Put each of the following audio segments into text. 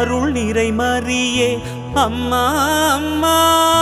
அருள் நிறை மறியே அம்மா அம்மா.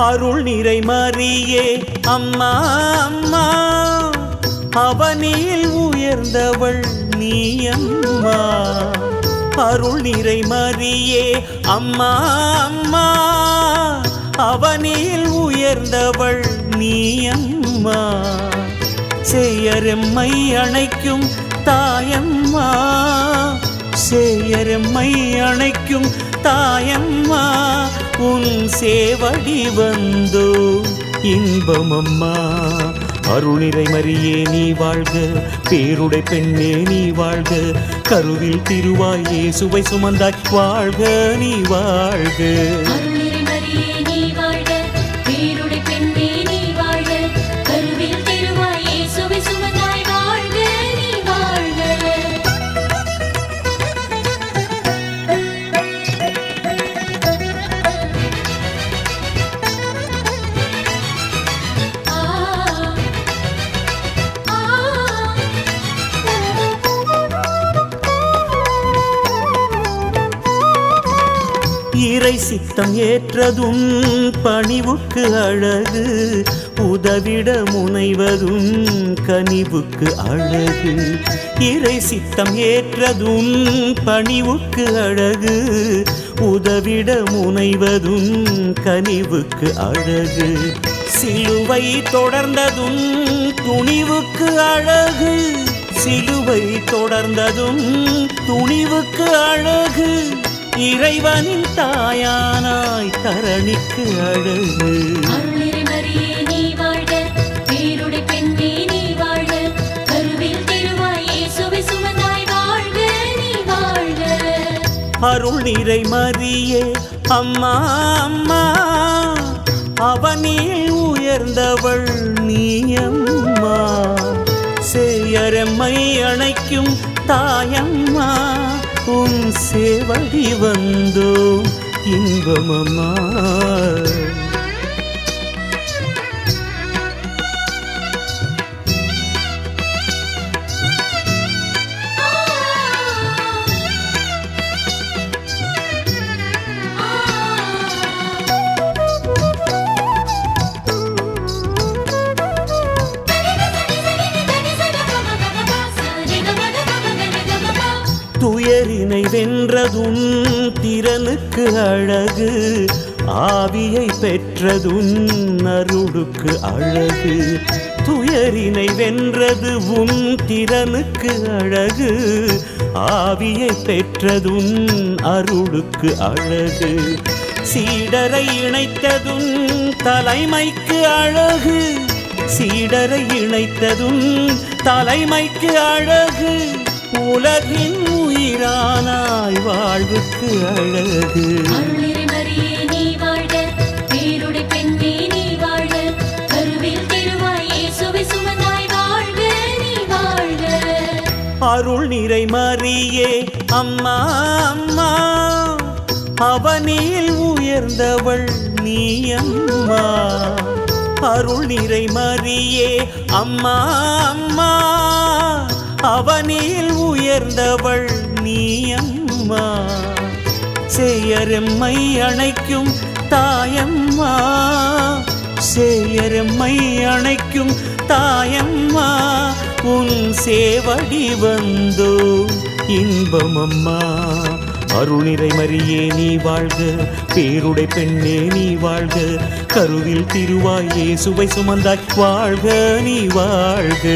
அருள் நிறை மறியே அம்மா அம்மா அவனில் உயர்ந்தவள் நீ அம்மா அருள் நிறை மறியே அம்மா அம்மா அவனில் உயர்ந்தவள் நீ அம்மா செய்யரெம்மை அணைக்கும் தாயம்மா. சேயரம்மை அணைக்கும் தாயம்மா உன் சேவடி வந்தோ. இன்பமம்மா அருளிரை மறியே நீ வாழ்க. பேருடை பெண்ணே நீ வாழ்க. கருவில் திருவாயே சுவை சுமந்தாய் வாழ்க நீ வாழ்க. இறை சித்தம் ஏற்றதும் பணிவுக்கு அழகு. உதவிட முனைவதும் கனிவுக்கு அழகு. இறை சித்தம் ஏற்றதும் பணிவுக்கு அழகு. உதவிட முனைவதும் கனிவுக்கு அழகு. சிலுவை தொடர்ந்ததும் துணிவுக்கு அழகு. சிலுவை தொடர்ந்ததும் துணிவுக்கு அழகு. இறைவனின் தாயானாய் தரணிக்கு அழகு அருள் நிறை மறியே அம்மா அம்மா அவனில் உயர்ந்தவள் நீ அம்மா. செய்யரம்மை அணைக்கும் தாயம்மா. உன் சேவடி வந்தோ இன்பமம்மா. துயரினை வென்றதும் திறனுக்கு அழகு ஆவியை பெற்றதும் அருளுக்கு அழகு. துயரினை வென்றது உன் திறனுக்கு அழகு ஆவியை பெற்றதும் அருளுக்கு அழகு. சீடரை இணைத்ததும் தலைமைக்கு அழகு சீடரை இணைத்ததும் தலைமைக்கு அழகு. உலகின் உயிரானாய் வாழ்வுக்கு அழகு. அருள் நிறை மறியே அம்மா அம்மா அவனில் உயர்ந்தவள் நீ அம்மா. அருள் நிறை மறியே அம்மா அம்மா. அவனியில் உயர்ந்தவள் நீ அம்மா செய்யரெம்மை அணைக்கும் தாயம்மா. செய்யரெம்மை அணைக்கும் தாயம்மா. உன் சேவடி வந்தோ இன்பமம்மா. அருணிறை மறியே நீ வாழ்க. பேருடை பெண்ணே நீ வாழ்க. கருவில் திருவாயே சுவை சுமந்தாய் வாழ்க நீ வாழ்க.